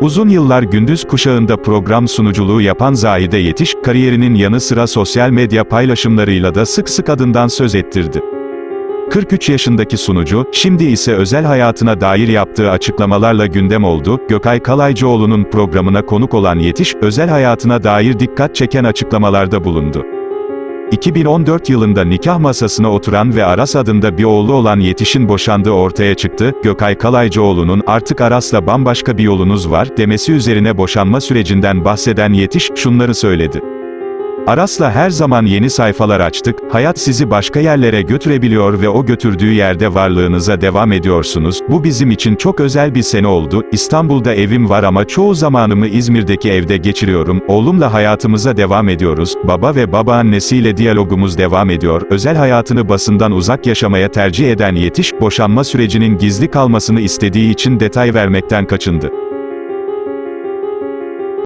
Uzun yıllar gündüz kuşağında program sunuculuğu yapan Zahide Yetiş, kariyerinin yanı sıra sosyal medya paylaşımlarıyla da sık sık adından söz ettirdi. 43 yaşındaki sunucu, şimdi ise özel hayatına dair yaptığı açıklamalarla gündem oldu. Gökay Kalaycıoğlu'nun programına konuk olan Yetiş, özel hayatına dair dikkat çeken açıklamalarda bulundu. 2014 yılında nikah masasına oturan ve Aras adında bir oğlu olan Yetiş'in boşandığı ortaya çıktı. Gökay Kalaycıoğlu'nun artık Aras'la bambaşka bir yolunuz var demesi üzerine boşanma sürecinden bahseden Yetiş şunları söyledi. Aras'la her zaman yeni sayfalar açtık, hayat sizi başka yerlere götürebiliyor ve o götürdüğü yerde varlığınıza devam ediyorsunuz. Bu bizim için çok özel bir sene oldu. İstanbul'da evim var ama çoğu zamanımı İzmir'deki evde geçiriyorum. Oğlumla hayatımıza devam ediyoruz. Baba ve babaannesiyle diyalogumuz devam ediyor. Özel hayatını basından uzak yaşamaya tercih eden Yetiş, boşanma sürecinin gizli kalmasını istediği için detay vermekten kaçındı.